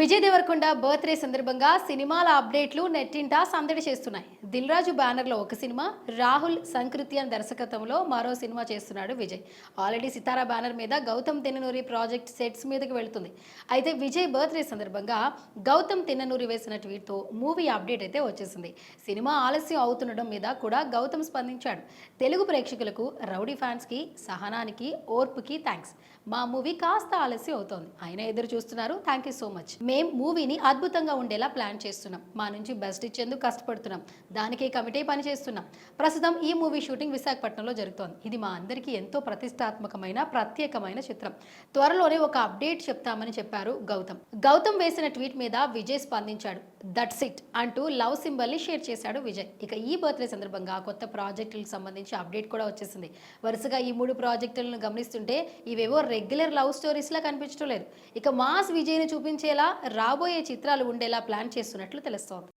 Vijay Devarakonda birthday సందర్భంగా సినిమాల అప్డేట్లు నెట్టింటా సందడి చేస్తున్నాయి. దిల్ రాజు బ్యానర్లో ఒక సినిమా రాహుల్ సంకృత్యన్ దర్శకత్వంలో మరో సినిమా చేస్తున్నాడు విజయ్. ఆల్రెడీ సితారా బ్యానర్ మీద గౌతమ్ తిన్ననూరి ప్రాజెక్ట్ సెట్స్ మీదకి వెళుతుంది. అయితే విజయ్ బర్త్డే సందర్భంగా గౌతమ్ తిన్ననూరి వేసిన ట్వీట్తో మూవీ అప్డేట్ అయితే వచ్చేసింది. సినిమా ఆలస్యం అవుతుండడం మీద కూడా గౌతమ్ స్పందించాడు. తెలుగు ప్రేక్షకులకు రౌడీ ఫ్యాన్స్కి సహనానికి ఓర్పుకి థ్యాంక్స్ మా మూవీ కాస్త ఆలస్యం అవుతోంది. ఆయన ఎదురు చూస్తున్నారు. Thank you so much. మేం మూవీని అద్భుతంగా ఉండేలా ప్లాన్ చేస్తున్నాం. మా నుంచి బెస్ట్ ఇచ్చేందుకు కష్టపడుతున్నాం. దానికే కమిటీ పని చేస్తున్నాం. ప్రస్తుతం ఈ మూవీ షూటింగ్ విశాఖపట్నంలో జరుగుతోంది. ఇది మా అందరికీ ఎంతో ప్రతిష్టాత్మకమైన ప్రత్యేకమైన చిత్రం. త్వరలోనే ఒక అప్డేట్ చెప్తామని చెప్పారు గౌతమ్. గౌతమ్ వేసిన ట్వీట్ మీద విజయ్ స్పందించాడు. దట్స్ ఇట్ అంటూ లవ్ సింబల్ని షేర్ చేశాడు విజయ్. ఇక ఈ బర్త్డే సందర్భంగా కొత్త ప్రాజెక్టులకు సంబంధించి అప్డేట్ కూడా వచ్చేసింది. వరుసగా ఈ మూడు ప్రాజెక్టులను గమనిస్తుంటే ఇవేవో రెగ్యులర్ లవ్ స్టోరీస్లా కనిపించడం లేదు. ఇక మాస్ విజయ్ని చూపించేలా రాబోయే చిత్రాలు ఉండేలా ప్లాన్ చేస్తున్నట్లు తెలుస్తోంది.